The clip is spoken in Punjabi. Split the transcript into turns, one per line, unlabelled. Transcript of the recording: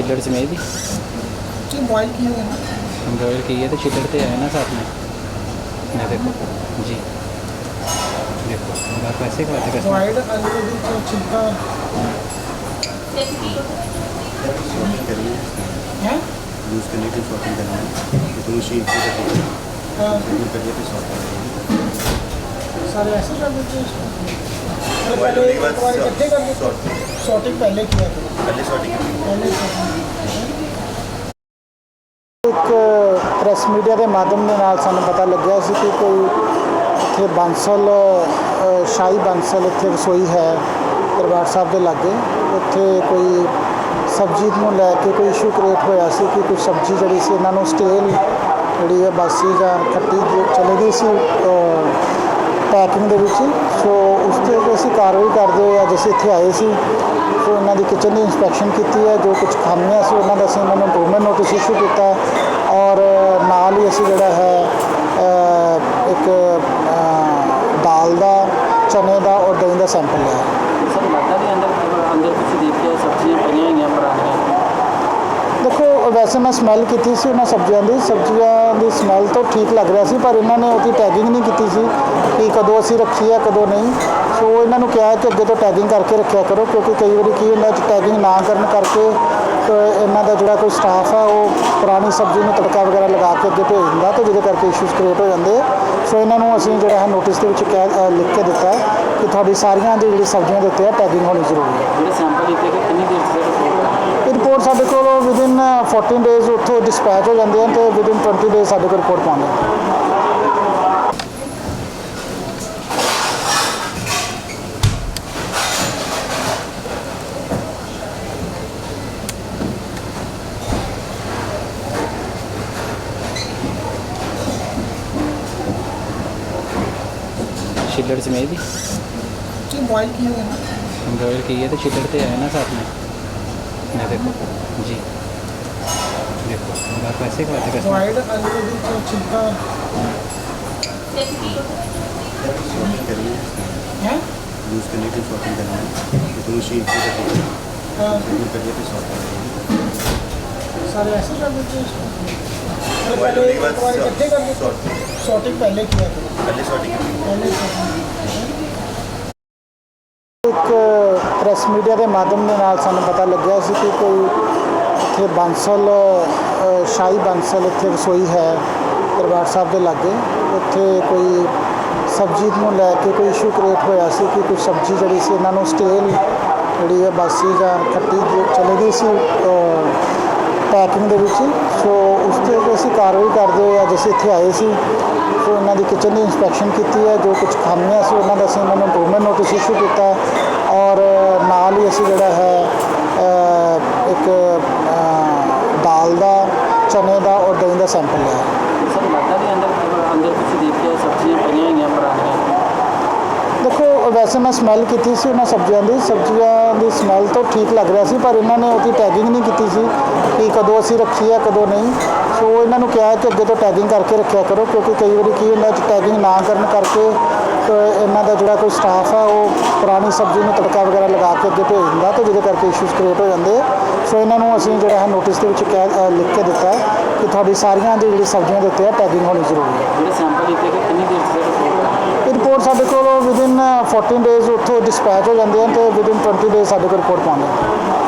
चिल्लर से में
भी बॉयल किया है
बॉयल किए तो चिल्लर तो है ना साथ में। ना देखो जी। देखो
बात वैसे बात है
यूज़ करने की शॉपिंग करना है। तो उसी
मशीन
करिए तो शॉपिंग
सारे ऐसे कर देते हैं इसको
Boil
पहले
होने के बाद
एक बार इकट्ठे कर देते
sort-
हैं सॉर्टिंग पहले किया करो
पहले शॉटिंग
पहले sorting।
ਇੱਕ ਪ੍ਰੈਸ ਮੀਡੀਆ ਦੇ ਮਾਧਿਅਮ ਦੇ ਨਾਲ ਸਾਨੂੰ ਪਤਾ ਲੱਗਿਆ ਸੀ ਕਿ ਕੋਈ ਇੱਥੇ ਬਾਂਸਲ ਅ, ਸ਼ਾਹੀ ਬਾਂਸਲ ਇੱਥੇ ਰਸੋਈ ਹੈ ਦਰਬਾਰ ਸਾਹਿਬ ਦੇ ਲਾਗੇ ਉੱਥੇ ਕੋਈ ਸਬਜ਼ੀ ਨੂੰ ਲੈ ਕੇ ਕੋਈ ਇਸ਼ੂ ਕ੍ਰੀਏਟ ਹੋਇਆ ਸੀ ਕਿ ਕੋਈ ਸਬਜ਼ੀ ਜਿਹੜੀ ਸੀ ਇਹਨਾਂ ਨੂੰ ਸਟੇਲ ਜਿਹੜੀ ਹੈ ਬਾਸੀ ਜਾਂ ਖੱਟੀ ਜੋ ਚਲੇ ਗਈ ਸੀ ਪੈਕਿੰਗ ਦੇ ਵਿੱਚ। ਸੋ ਉਸ ਤੇ ਅਸੀਂ ਕਾਰਵਾਈ ਕਰਦੇ ਹੋਏ ਅੱਜ ਅਸੀਂ ਇੱਥੇ ਆਏ ਸੀ। ਸੋ ਉਹਨਾਂ ਦੀ ਕਿਚਨ ਦੀ ਇਨਸਪੈਕਸ਼ਨ ਕੀਤੀ ਹੈ। ਜੋ ਕੁਝ ਖਾਮੀਆਂ ਸੀ ਉਹਨਾਂ ਦਾ ਅਸੀਂ ਉਹਨਾਂ ਨੂੰ ਇੰਪਰੂਵਮੈਂਟ ਨੋਟਿਸ ਇਸ਼ੂ ਕੀਤਾ। ਔਰ ਨਾਲ ਹੀ ਅਸੀਂ ਜਿਹੜਾ ਹੈ ਇੱਕ ਦਾਲ ਦਾ ਚਨੇ ਦਾ ਔਰ ਦਹੀਂ ਦਾ ਸੈਂਪਲ ਲਿਆ। ਦੇਖੋ ਵੈਸੇ ਮੈਂ ਸਮੈਲ ਕੀਤੀ ਸੀ ਉਹਨਾਂ ਸਬਜ਼ੀਆਂ ਦੀ। ਸਬਜ਼ੀਆਂ ਦੀ ਸਮੈਲ ਤੋਂ ਠੀਕ ਲੱਗ ਰਿਹਾ ਸੀ, ਪਰ ਇਹਨਾਂ ਨੇ ਉਹਦੀ ਟੈਗਿੰਗ ਨਹੀਂ ਕੀਤੀ ਸੀ ਕਿ ਕਦੋਂ ਅਸੀਂ ਰੱਖੀ ਹੈ ਕਦੋਂ ਨਹੀਂ। ਸੋ ਇਹਨਾਂ ਨੂੰ ਕਿਹਾ ਕਿ ਅੱਗੇ ਤੋਂ ਟੈਗਿੰਗ ਕਰਕੇ ਰੱਖਿਆ ਕਰੋ, ਕਿਉਂਕਿ ਕਈ ਵਾਰੀ ਕੀ ਹੁੰਦਾ ਕਿ ਟੈਗਿੰਗ ਨਾ ਕਰਨ ਕਰਕੇ ਇਹਨਾਂ ਦਾ ਜਿਹੜਾ ਕੋਈ ਸਟਾਫ ਹੈ ਉਹ ਪੁਰਾਣੀ ਸਬਜ਼ੀ ਨੂੰ ਤੜਕਾ ਵਗੈਰਾ ਲਗਾ ਕੇ ਅੱਗੇ ਭੇਜ ਦਿੰਦਾ ਤੇ ਜਿਹਦੇ ਕਰਕੇ ਇਸ਼ੂਜ਼ ਕ੍ਰੀਏਟ ਹੋ ਜਾਂਦੇ ਸੋ ਇਹਨਾਂ ਨੂੰ ਅਸੀਂ ਜਿਹੜਾ ਹੈ ਨੋਟਿਸ ਦੇ ਵਿੱਚ ਕਹਿ ਲਿਖ ਕੇ ਦਿੱਤਾ ਕਿ ਤੁਹਾਡੀ ਸਾਰੀਆਂ ਦੀ ਜਿਹੜੀ ਸਬਜ਼ੀਆਂ ਦੇ ਉੱਤੇ ਹੈ ਟੈਗਿੰਗ ਹੋਣੀ ਜ਼ਰੂਰੀ ਹੈ।
ਜਿਹੜੇ ਸੈਂਪਲ ਲਿੱਤੇ ਕਿ ਕਿੰਨੀ ਦੇਰ ਚ
14 ਡੇਜ਼ ਉੱਥੋਂ ਡਿਸਪੈਚ ਹੋ ਜਾਂਦੇ ਹਨ ਤੇ ਵਿਦਿਨ 20 ਡੇਜ਼ ਸਾਡੇ ਕੋਲ ਰਿਪੋਰਟ ਪਾਉਂਦੇ ਹਨ
छिल्लड़ समेत भी
ये बॉयल किए हुए हैं
हम बॉयल किए तो छिल्लड़ तो आए ना साथ में मैं देखो जी देखो आप ऐसे खाते कैसे
बॉयल्ड आलू का भी जो छिलका
करिए
है
यूज़ करने की शॉपिंग करना है तो मशीन से करनी
हाँ,
करिए तो शॉप
सारे ऐसे कर देते हैं इसको
Boil
पहले
होने के
एक
बाद
बार इकट्ठे कर देते
sort-
हैं सॉर्टिंग पहले किया करो
पहले शॉटिंग
पहले sorting।
ਇੱਕ ਪ੍ਰੈਸ ਮੀਡੀਆ ਦੇ ਮਾਧਿਅਮ ਦੇ ਨਾਲ ਸਾਨੂੰ ਪਤਾ ਲੱਗਿਆ ਸੀ ਕਿ ਕੋਈ ਇੱਥੇ ਬਾਂਸਲ ਸ਼ਾਹੀ ਬਾਂਸਲ ਇੱਥੇ ਰਸੋਈ ਹੈ, ਦਰਬਾਰ ਸਾਹਿਬ ਦੇ ਲਾਗੇ। ਉੱਥੇ ਕੋਈ ਸਬਜ਼ੀ ਨੂੰ ਲੈ ਕੇ ਕੋਈ ਇਸ਼ੂ ਕ੍ਰੀਏਟ ਹੋਇਆ ਸੀ ਕਿ ਕੋਈ ਸਬਜ਼ੀ ਜਿਹੜੀ ਸੀ ਇਹਨਾਂ ਨੂੰ ਸਟੇਲ ਜਿਹੜੀ ਹੈ ਬਾਸੀ ਜਾਂ ਖੱਟੀ ਚਲੇ ਗਈ ਸੀ ਪੈਕਿੰਗ ਦੇ ਵਿੱਚ। ਸੋ ਉਸ ਤੇ ਅਸੀਂ ਕਾਰਵਾਈ ਕਰਦੇ ਹੋਏ ਅੱਜ ਅਸੀਂ ਇੱਥੇ ਆਏ ਸੀ। ਸੋ ਇਹਨਾਂ ਦੀ ਕਿਚਨ ਦੀ ਇਨਸਪੈਕਸ਼ਨ ਕੀਤੀ ਹੈ, ਜੋ ਕੁਝ ਖਾਮੀਆਂ ਸੀ ਉਹਨਾਂ ਦਾ ਅਸੀਂ ਇਹਨਾਂ ਨੂੰ ਇੰਪਰੂਵਮੈਂਟ ਨੋਟਿਸ ਇਸ਼ੂ ਕੀਤਾ। ਔਰ ਨਾਲ ਹੀ ਅਸੀਂ ਜਿਹੜਾ ਹੈ ਅ, ਇੱਕ ਅ, ਦਾਲ ਦਾ ਚਨੇ ਦਾ ਔਰ ਦਹੀਂ ਦਾ ਸੈਂਪਲ ਲਿਆ।
ਸਰ ਮਾਤਾ ਦੇ ਅੰਦਰ ਅੰਦਰ ਤੁਸੀਂ ਦੇਖਿਆ ਸਬਜ਼ੀਆਂ ਪਈਆਂ ਹੋਈਆਂ ਪੁਰਾਣੀਆਂ।
ਦੇਖੋ ਵੈਸੇ ਮੈਂ ਸਮੈਲ ਕੀਤੀ ਸੀ ਉਹਨਾਂ ਸਬਜ਼ੀਆਂ ਦੀ ਸਬਜ਼ੀਆਂ ਦੀ ਸਮੈਲ ਤਾਂ ਠੀਕ ਲੱਗ ਰਿਹਾ ਸੀ ਪਰ ਇਹਨਾਂ ਨੇ ਉਹਦੀ ਟੈਗਿੰਗ ਨਹੀਂ ਕੀਤੀ ਸੀ ਕਿ ਕਦੋਂ ਅਸੀਂ ਰੱਖੀ ਹੈ ਕਦੋਂ ਨਹੀਂ। ਸੋ ਇਹਨਾਂ ਨੂੰ ਕਿਹਾ ਕਿ ਅੱਗੇ ਤੋਂ ਟੈਗਿੰਗ ਕਰਕੇ ਰੱਖਿਆ ਕਰੋ ਕਿਉਂਕਿ ਕਈ ਵਾਰੀ ਕੀ ਹੁੰਦਾ ਟੈਗਿੰਗ ਨਾ ਕਰਨ ਕਰਕੇ ਇਹਨਾਂ ਦਾ ਜਿਹੜਾ ਕੋਈ ਸਟਾਫ ਹੈ ਉਹ ਪੁਰਾਣੀ ਸਬਜ਼ੀ ਨੂੰ ਤੜਕਾ ਵਗੈਰਾ ਲਗਾ ਕੇ ਅੱਗੇ ਭੇਜ ਦਿੰਦਾ ਤੇ ਜਿਹਦੇ ਕਰਕੇ ਇਸ਼ੂਜ਼ ਕ੍ਰੀਏਟ ਹੋ ਜਾਂਦੇ ਆ। ਸੋ ਇਹਨਾਂ ਨੂੰ ਅਸੀਂ ਜਿਹੜਾ ਹੈ ਨੋਟਿਸ ਦੇ ਵਿੱਚ ਕਹਿ ਲਿਖ ਕੇ ਦਿੱਤਾ ਹੈ ਕਿ ਤੁਹਾਡੀ ਸਾਰੀਆਂ ਦੀ ਜਿਹੜੀ ਸਬਜ਼ੀਆਂ ਦੇ ਉੱਤੇ ਹੈ ਟੈਗਿੰਗ ਹੋਣੀ ਜ਼ਰੂਰੀ ਹੈ।
ਜਿਹੜੇ ਸੈਂਪਲ ਲਿੱਤੇ ਕਿ ਕਿੰਨੀ ਦੇਰ ਚ
ਰਿਪੋਰਟ ਸਾਡੇ ਕੋਲ ਵਿਦਿਨ 14 ਡੇਜ਼ ਉੱਥੋਂ ਡਿਸਪੈਚ ਹੋ ਜਾਂਦੇ ਹਨ ਤੇ ਵਿਦਿਨ 20 ਡੇਜ਼ ਸਾਡੇ ਕੋਲ ਰਿਪੋਰਟ ਪਾਉਂਦੇ ਹਨ